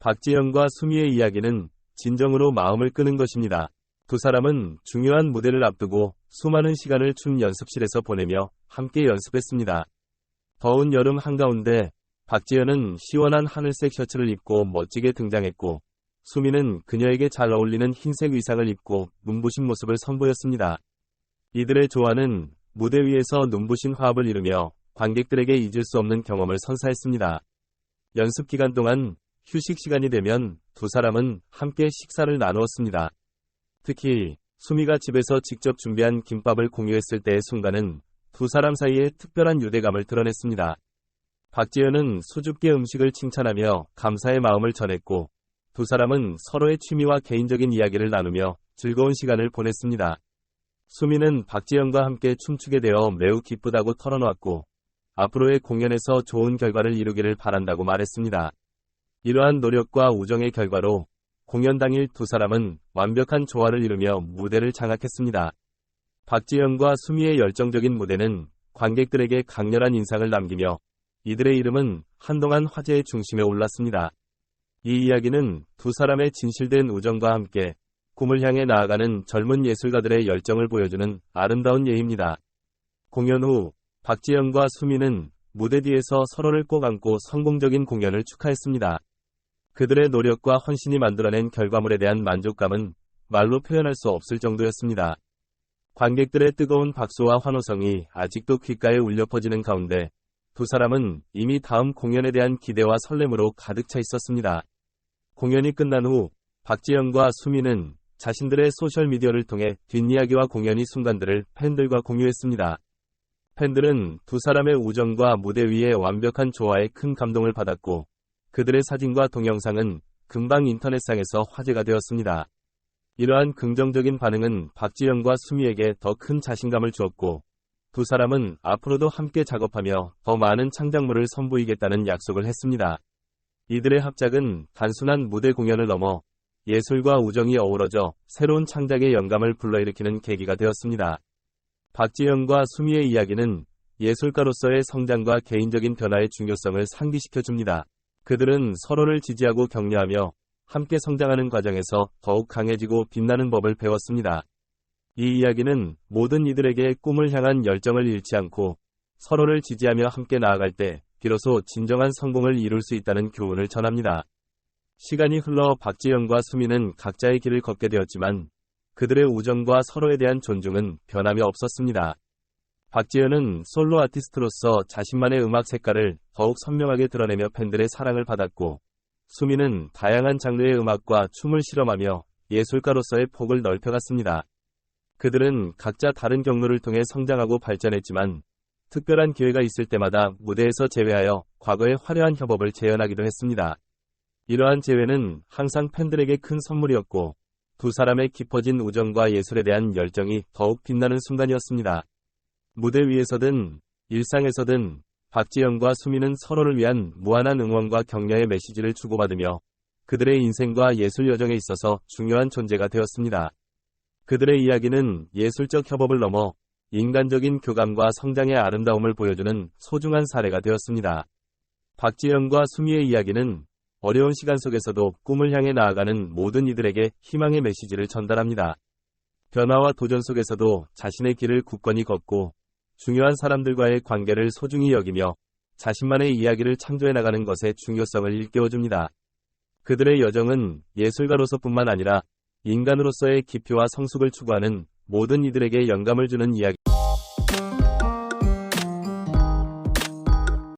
박지영과 수미의 이야기는 진정으로 마음을 끄는 것입니다. 두 사람은 중요한 무대를 앞두고 수많은 시간을 춤 연습실에서 보내며 함께 연습했습니다. 더운 여름 한가운데 박지현은 시원한 하늘색 셔츠를 입고 멋지게 등장했고 수미는 그녀에게 잘 어울리는 흰색 의상을 입고 눈부신 모습을 선보였습니다. 이들의 조화는 무대 위에서 눈부신 화합을 이루며 관객들에게 잊을 수 없는 경험을 선사했습니다. 연습 기간 동안 휴식 시간이 되면 두 사람은 함께 식사를 나누었습니다. 특히 수미가 집에서 직접 준비한 김밥을 공유했을 때의 순간은 두 사람 사이에 특별한 유대감을 드러냈습니다. 박지현은 수줍게 음식을 칭찬하며 감사의 마음을 전했고 두 사람은 서로의 취미와 개인적인 이야기를 나누며 즐거운 시간을 보냈습니다. 수미는 박지현과 함께 춤추게 되어 매우 기쁘다고 털어놓았고 앞으로의 공연에서 좋은 결과를 이루기를 바란다고 말했습니다. 이러한 노력과 우정의 결과로 공연 당일 두 사람은 완벽한 조화를 이루며 무대를 장악했습니다. 박지현과 수미의 열정적인 무대는 관객들에게 강렬한 인상을 남기며 이들의 이름은 한동안 화제의 중심에 올랐습니다. 이 이야기는 두 사람의 진실된 우정과 함께 꿈을 향해 나아가는 젊은 예술가들의 열정을 보여주는 아름다운 예입니다. 공연 후 박지영과 수미는 무대 뒤에서 서로를 꼭 안고 성공적인 공연을 축하했습니다. 그들의 노력과 헌신이 만들어낸 결과물에 대한 만족감은 말로 표현할 수 없을 정도였습니다. 관객들의 뜨거운 박수와 환호성이 아직도 귓가에 울려 퍼지는 가운데 두 사람은 이미 다음 공연에 대한 기대와 설렘으로 가득 차 있었습니다. 공연이 끝난 후 박지영과 수미는 자신들의 소셜미디어를 통해 뒷이야기와 공연이 순간들을 팬들과 공유했습니다. 팬들은 두 사람의 우정과 무대 위의 완벽한 조화에 큰 감동을 받았고 그들의 사진과 동영상은 금방 인터넷상에서 화제가 되었습니다. 이러한 긍정적인 반응은 박지영과 수미에게 더 큰 자신감을 주었고 두 사람은 앞으로도 함께 작업하며 더 많은 창작물을 선보이겠다는 약속을 했습니다. 이들의 합작은 단순한 무대 공연을 넘어 예술과 우정이 어우러져 새로운 창작의 영감을 불러일으키는 계기가 되었습니다. 박지영과 수미의 이야기는 예술가로서의 성장과 개인적인 변화의 중요성을 상기시켜 줍니다. 그들은 서로를 지지하고 격려하며 함께 성장하는 과정에서 더욱 강해지고 빛나는 법을 배웠습니다. 이 이야기는 모든 이들에게 꿈을 향한 열정을 잃지 않고 서로를 지지하며 함께 나아갈 때 비로소 진정한 성공을 이룰 수 있다는 교훈을 전합니다. 시간이 흘러 박지영과 수미는 각자의 길을 걷게 되었지만 그들의 우정과 서로에 대한 존중은 변함이 없었습니다. 박지현은 솔로 아티스트로서 자신만의 음악 색깔을 더욱 선명하게 드러내며 팬들의 사랑을 받았고, 수미는 다양한 장르의 음악과 춤을 실험하며 예술가로서의 폭을 넓혀갔습니다. 그들은 각자 다른 경로를 통해 성장하고 발전했지만, 특별한 기회가 있을 때마다 무대에서 제외하여 과거의 화려한 협업을 재현하기도 했습니다. 이러한 재회는 항상 팬들에게 큰 선물이었고, 두 사람의 깊어진 우정과 예술에 대한 열정이 더욱 빛나는 순간이었습니다. 무대 위에서든 일상에서든 박지영과 수미는 서로를 위한 무한한 응원과 격려의 메시지를 주고받으며 그들의 인생과 예술 여정에 있어서 중요한 존재가 되었습니다. 그들의 이야기는 예술적 협업을 넘어 인간적인 교감과 성장의 아름다움을 보여주는 소중한 사례가 되었습니다. 박지영과 수미의 이야기는 어려운 시간 속에서도 꿈을 향해 나아가는 모든 이들에게 희망의 메시지를 전달합니다. 변화와 도전 속에서도 자신의 길을 굳건히 걷고 중요한 사람들과의 관계를 소중히 여기며 자신만의 이야기를 창조해 나가는 것의 중요성을 일깨워줍니다. 그들의 여정은 예술가로서뿐만 아니라 인간으로서의 깊이와 성숙을 추구하는 모든 이들에게 영감을 주는 이야기